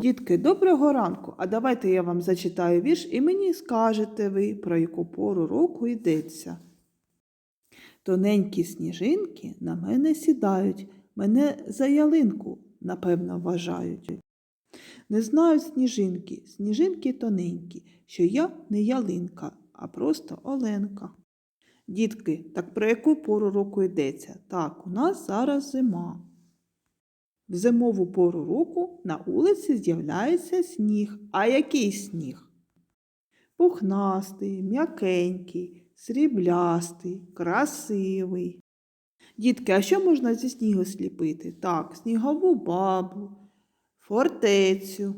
Дітки, доброго ранку! А давайте я вам зачитаю вірш і мені скажете ви, про яку пору року йдеться. Тоненькі сніжинки на мене сідають, мене за ялинку, напевно, вважають. Не знають сніжинки, сніжинки тоненькі, що я не ялинка, а просто Оленка. Дітки, так про яку пору року йдеться? Так, у нас зараз зима. В зимову пору року на вулиці з'являється сніг. А який сніг? Пухнастий, м'якенький, сріблястий, красивий. Дітки, а що можна зі снігу сліпити? Так, снігову бабу, фортецю.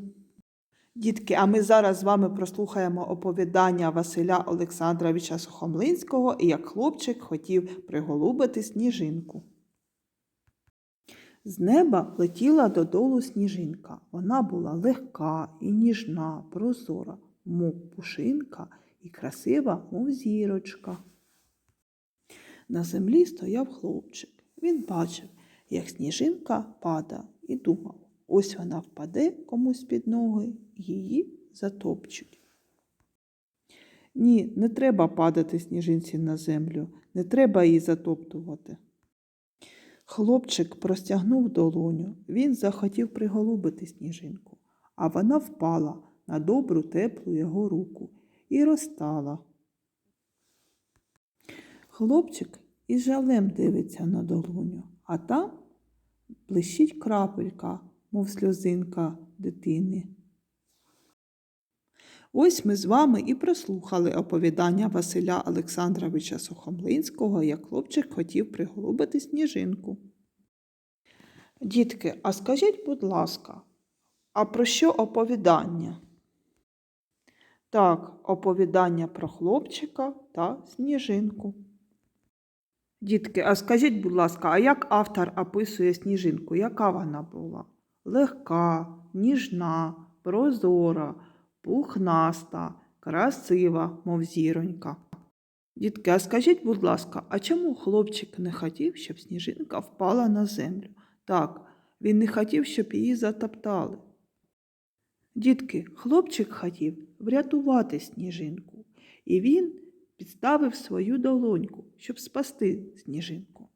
Дітки, а ми зараз з вами прослухаємо оповідання Василя Олександровича Сухомлинського і як хлопчик хотів приголубити сніжинку. З неба летіла додолу сніжинка. Вона була легка і ніжна, прозора, мов пушинка і красива, мов зірочка. На землі стояв хлопчик. Він бачив, як сніжинка пада, і думав, ось вона впаде комусь під ноги, її затопчуть. Ні, не треба падати сніжинці на землю, не треба її затоптувати. Хлопчик простягнув долоню, він захотів приголубити сніжинку, а вона впала на добру теплу його руку і розтала. Хлопчик із жалем дивиться на долоню, а там блищить крапелька, мов сльозинка дитини. Ось ми з вами і прослухали оповідання Василя Олександровича Сухомлинського, як хлопчик хотів приголубити сніжинку. Дітки, а скажіть, будь ласка, а про що оповідання? Так, оповідання про хлопчика та сніжинку. Дітки, а скажіть, будь ласка, а як автор описує сніжинку? Яка вона була? Легка, ніжна, прозора, пухнаста, красива, мов зіронька. Дітки, а скажіть, будь ласка, а чому хлопчик не хотів, щоб сніжинка впала на землю? Так, він не хотів, щоб її затоптали. Дітки, хлопчик хотів врятувати сніжинку, і він підставив свою долоньку, щоб спасти сніжинку.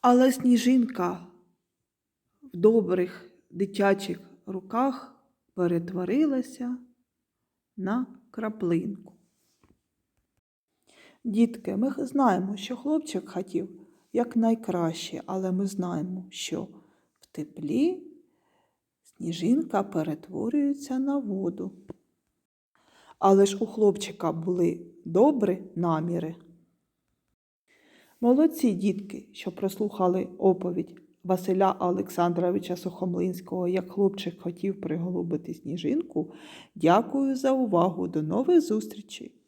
Але сніжинка в добрих дитячих руках перетворилася на краплинку. Дітки, ми знаємо, що хлопчик хотів якнайкраще, але ми знаємо, що в теплі сніжинка перетворюється на воду. Але ж у хлопчика були добрі наміри. Молодці дітки, що прослухали оповідь Василя Олександровича Сухомлинського, як хлопчик хотів приголубити сніжинку. Дякую за увагу. До нових зустрічей!